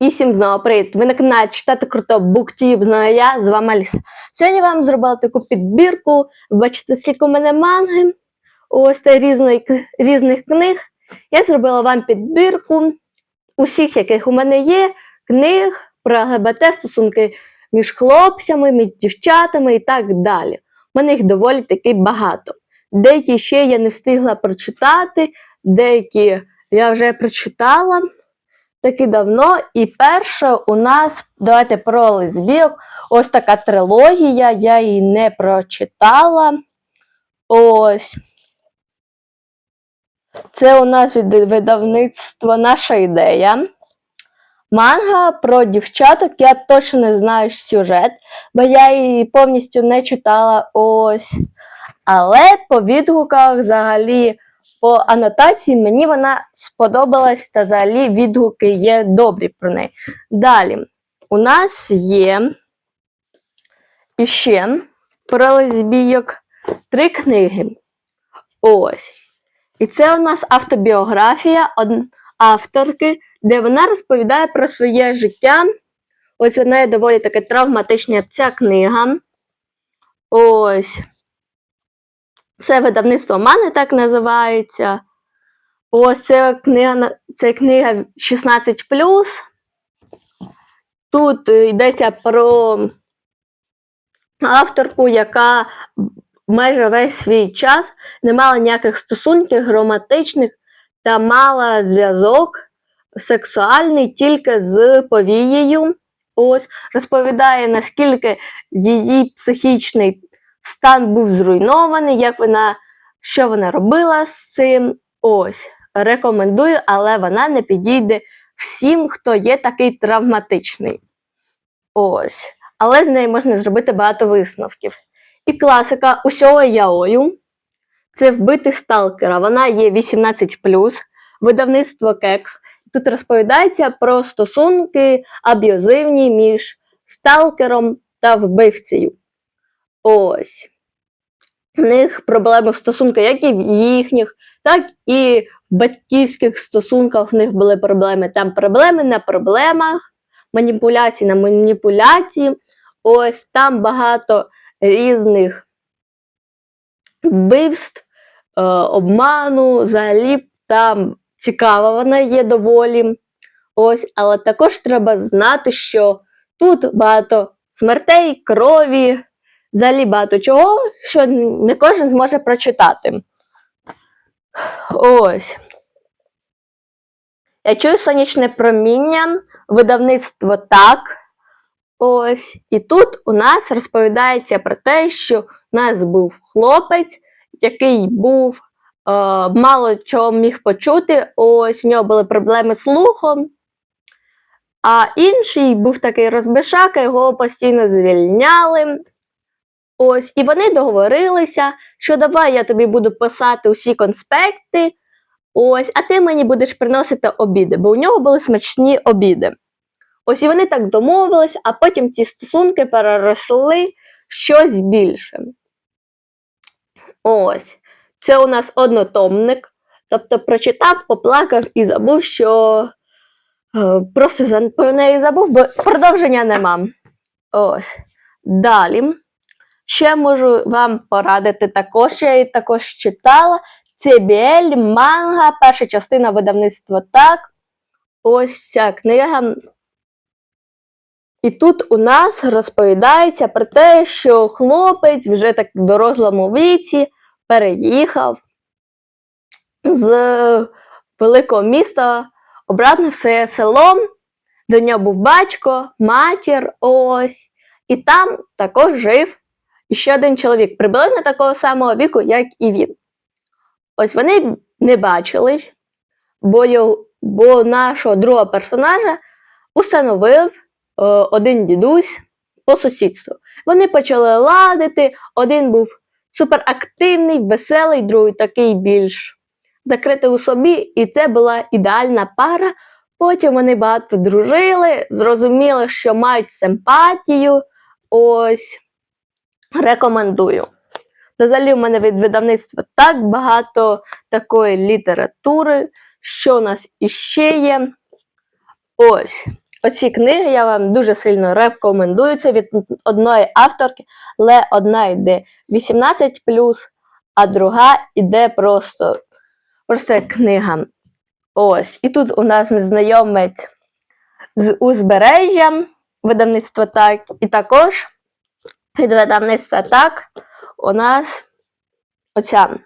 І всім знову привіт! Ви на каналі читати круто BookTube, знаю я, з вами Аліса. Сьогодні вам зробила таку підбірку. Бачите, скільки у мене манги, ось та різної, різних книг. Я зробила вам підбірку усіх, яких у мене є, книг про ЛГБТ, стосунки між хлопцями, між дівчатами і так далі. У мене їх доволі таки багато. Деякі ще я не встигла прочитати, деякі я вже прочитала таки давно. І перша у нас, давайте про лесбійок. Ось така трилогія, я її не прочитала. Ось. Це у нас від видавництва наша ідея. Манга про дівчаток. Я точно не знаю сюжет, бо я її повністю не читала ось. Але по відгуках взагалі по анотації мені вона сподобалась, та взагалі відгуки є добрі про неї. Далі, у нас є іще про лесбійок три книги. Ось. І це у нас автобіографія авторки, де вона розповідає про своє життя. Ось вона є доволі таки травматична ця книга. Ось. Це видавництво Мани так називається. Ось це книга, це книга 16. Тут йдеться про авторку, яка майже весь свій час не мала ніяких стосунків романтичних та мала зв'язок сексуальний тільки з повією. Ось розповідає, наскільки її психічний стан був зруйнований, як вона, що вона робила з цим. Ось, рекомендую, але вона не підійде всім, хто є такий травматичний. Ось. Але з неї можна зробити багато висновків. І класика усього яою це вбити сталкера. Вона є 18, видавництво Кекс. Тут розповідається про стосунки аб'юзивні між сталкером та вбивцею. Ось. У них проблеми в стосунках, як і в їхніх, так і в батьківських стосунках в них були проблеми. Там проблеми на проблемах, маніпуляції на маніпуляції. Ось там багато різних вбивств, е, обману, взагалі там цікава вона є доволі. Ось, але також треба знати, що тут багато смертей, крові, взагалі багато чого, що не кожен зможе прочитати. Ось. Я чую сонячне проміння, видавництво так. Ось. І тут у нас розповідається про те, що у нас був хлопець, який був е, мало чого міг почути. Ось у нього були проблеми з слухом. А інший був такий розбишака, його постійно звільняли. Ось, і вони договорилися, що давай я тобі буду писати усі конспекти. Ось, а ти мені будеш приносити обіди, бо у нього були смачні обіди. Ось і вони так домовились, а потім ці стосунки переросли в щось більше. Ось. Це у нас однотомник. Тобто прочитав, поплакав і забув, що е, просто про неї забув, бо продовження нема. Ось. Далі. Ще можу вам порадити також, я її також читала. Це Біель, манга, перша частина видавництва так. Ось ця книга. І тут у нас розповідається про те, що хлопець вже так в дорослому віці переїхав з великого міста обратно в своє село. До нього був батько, матір, ось. І там також жив іще один чоловік, приблизно такого самого віку, як і він. Ось вони не бачились, бо, його, бо нашого другого персонажа установив е, один дідусь по сусідству. Вони почали ладити, один був суперактивний, веселий, другий такий більш закритий у собі, і це була ідеальна пара. Потім вони багато дружили, зрозуміли, що мають симпатію. Ось рекомендую. Взагалі, в мене від видавництва так багато такої літератури, що у нас іще є. Ось. оці книги я вам дуже сильно рекомендую. Це від одної авторки, але одна йде 18, а друга йде просто, просто книга. Ось. І тут у нас незнайомець з узбережжя, видавництво так, і також від видавництва так у нас оця.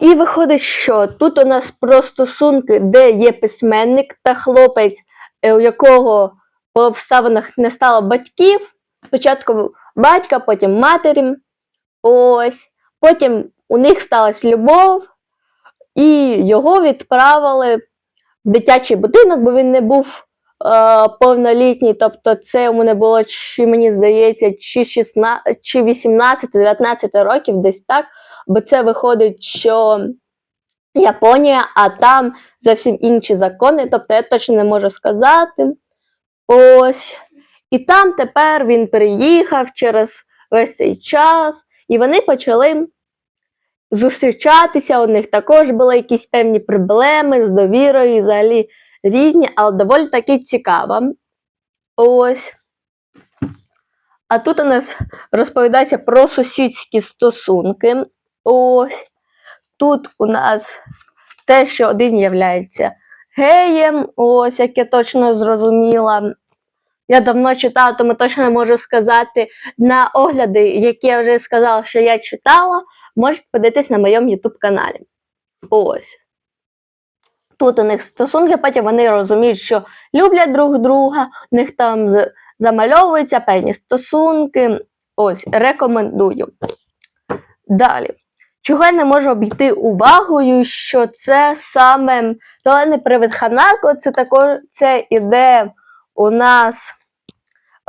І виходить, що тут у нас про стосунки, де є письменник та хлопець, е, у якого по обставинах не стало батьків. Спочатку батька, потім матері. Ось. Потім у них сталася любов, і його відправили в дитячий будинок, бо він не був повнолітній. Тобто це йому не було, чи мені здається, чи 16, чи 18-19 років, десь так. Бо це виходить, що Японія, а там зовсім інші закони. Тобто я точно не можу сказати. Ось. І там тепер він приїхав через весь цей час, і вони почали зустрічатися. У них також були якісь певні проблеми з довірою, і взагалі різні, але доволі таки цікаво. Ось. А тут у нас розповідається про сусідські стосунки. Ось. Тут у нас те, що один являється геєм, ось як я точно зрозуміла. Я давно читала, тому точно можу сказати на огляди, які я вже сказала, що я читала, можете подивитись на моєму YouTube каналі. Ось. Тут у них стосунки, потім вони розуміють, що люблять друг друга, у них там замальовуються певні стосунки. Ось, рекомендую. Далі. Чого я не можу обійти увагою, що це саме зелений привид Ханако, це також це іде у нас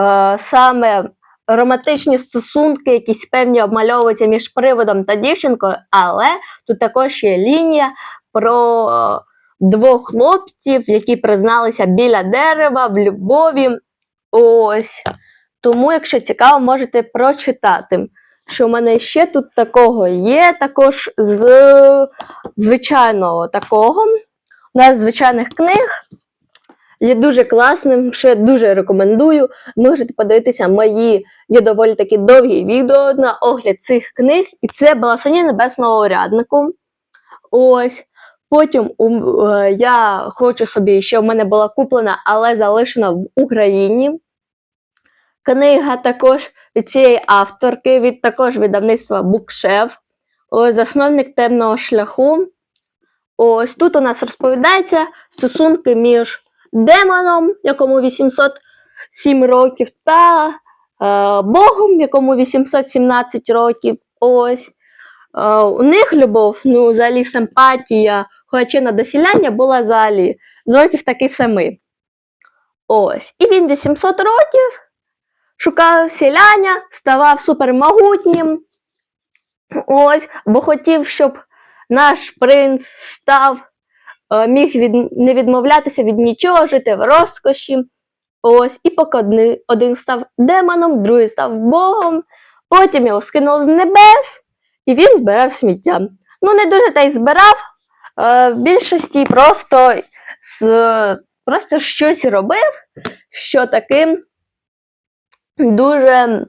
е, саме романтичні стосунки, якісь певні обмальовуються між приводом та дівчинкою, але тут також є лінія про е, двох хлопців, які призналися біля дерева в любові. Ось. Тому, якщо цікаво, можете прочитати. Що в мене ще тут такого є, також з звичайного такого. У нас звичайних книг є дуже класним, ще дуже рекомендую. Можете подивитися мої є доволі такі довгі відео на огляд цих книг. І це Баласоні Небесного уряднику. Ось. Потім е, я хочу собі, що в мене була куплена, але залишена в Україні. Книга також від цієї авторки, від також видавництва Букшеф. Засновник темного шляху. Ось тут у нас розповідається стосунки між демоном, якому 807 років, та е, Богом, якому 817 років. Ось. Е, у них любов, ну, взагалі симпатія, хоча на досіляння була взагалі з років таки семи. Ось. І він 800 років шукав селяня, ставав супермогутнім. Ось, бо хотів, щоб наш принц став, е, міг від, не відмовлятися від нічого, жити в розкоші. Ось, і поки один став демоном, другий став богом, потім його скинуло з небес, і він збирав сміття. Ну, не дуже та й збирав. Е, в більшості просто, з, просто щось робив, що таким дуже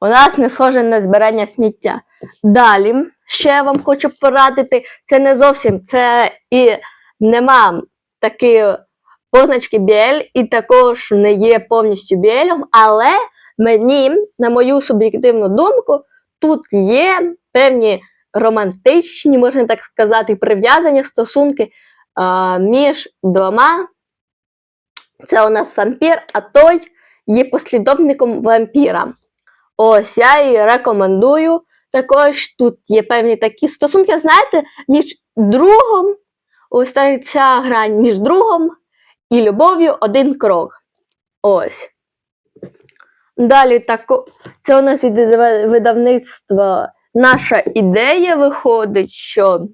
у нас не схоже на збирання сміття. Далі, ще я вам хочу порадити, це не зовсім це і нема такі позначки BL, і також не є повністю BL, але мені, на мою суб'єктивну думку, тут є певні романтичні, можна так сказати, прив'язані стосунки а, між двома. Це у нас вампір, а той є послідовником вампіра. Ось я і рекомендую. Також тут є певні такі стосунки, знаєте, між другом, ось ця грань між другом і любов'ю один крок. Ось. Далі тако, це у нас від видавництва наша ідея виходить, що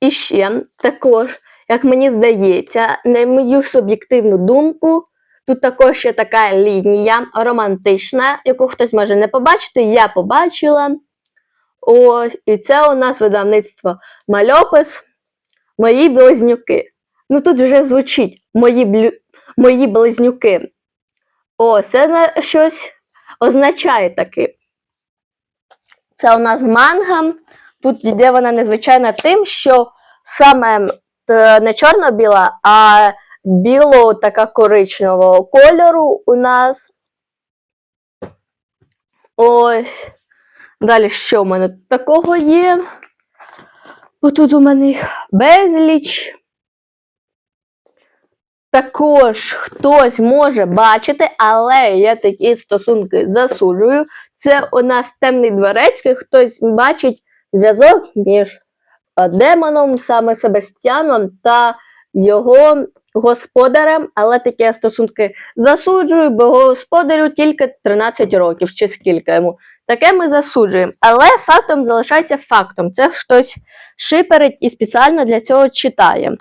і ще також, як мені здається, на мою суб'єктивну думку, Тут також є така лінія романтична, яку хтось може не побачити, я побачила. Ось, і це у нас видавництво Мальопис Мої близнюки. Ну тут вже звучить мої, блю... мої близнюки. О, це щось означає таки. Це у нас манга. Тут йде вона незвичайна тим, що саме не чорно-біла, а біло така коричневого кольору у нас. Ось. Далі що в мене такого є? Отут у мене їх безліч. Також хтось може бачити, але я такі стосунки засуджую. Це у нас темний дворецький, хтось бачить зв'язок між е, демоном, саме Себастьяном та його господарем, але такі стосунки засуджую, бо господарю тільки 13 років, чи скільки йому. Таке ми засуджуємо. Але фактом залишається фактом. Це хтось шиперить і спеціально для цього читає.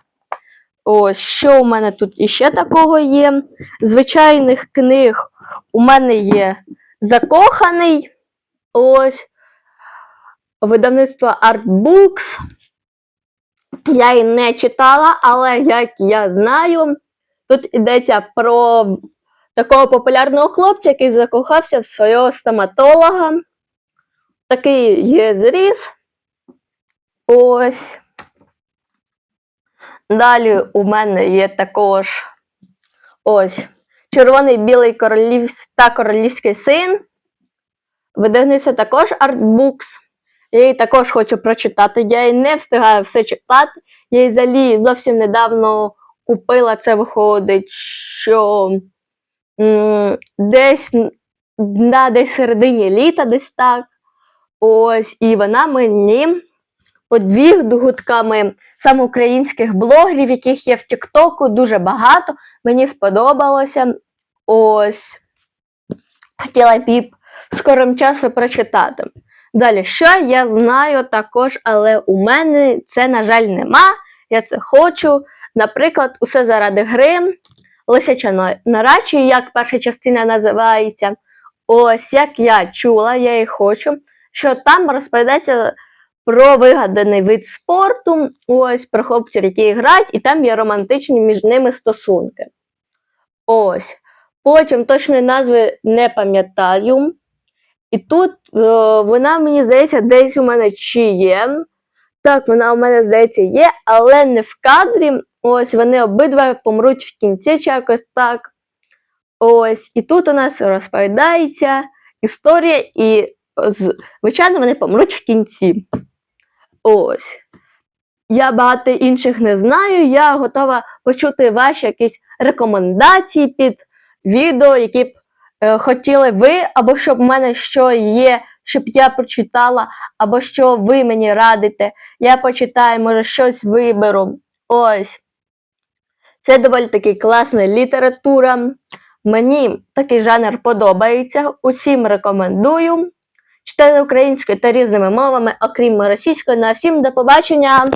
Ось, що у мене тут іще такого є? Звичайних книг у мене є закоханий. Ось. Видавництво Artbooks. Я її не читала, але як я знаю, тут йдеться про такого популярного хлопця, який закохався в свого стоматолога. Такий є зріз. Ось. Далі у мене є також ось червоний білий королів та королівський син. Видавництво також Artbooks. Я її також хочу прочитати. Я її не встигаю все читати. Я її взагалі зовсім недавно купила. Це виходить, що десь на десь середині літа, десь так. Ось, і вона мені подвіг гудками саме українських блогерів, яких є в Тіктоку, дуже багато. Мені сподобалося. Ось. Хотіла її в скорому часу прочитати. Далі, що я знаю також, але у мене це, на жаль, нема. Я це хочу. Наприклад, усе заради гри. Лисяча на- нарачі, як перша частина називається. Ось як я чула, я і хочу, що там розповідається про вигаданий вид спорту, ось про хлопців, які грають, і там є романтичні між ними стосунки. Ось. Потім точної назви не пам'ятаю. І тут е, вона, мені здається, десь у мене чи є. Так, вона у мене, здається, є, але не в кадрі. Ось вони обидва помруть в кінці, чи якось так. Ось. І тут у нас розповідається історія, і, звичайно, вони помруть в кінці. Ось. Я багато інших не знаю. Я готова почути ваші якісь рекомендації під відео, які б е, хотіли ви, або щоб в мене що є, щоб я прочитала, або що ви мені радите. Я почитаю, може, щось виберу. Ось. Це доволі таки класна література. Мені такий жанр подобається. Усім рекомендую. Читайте українською та різними мовами, окрім російської. На всім до побачення!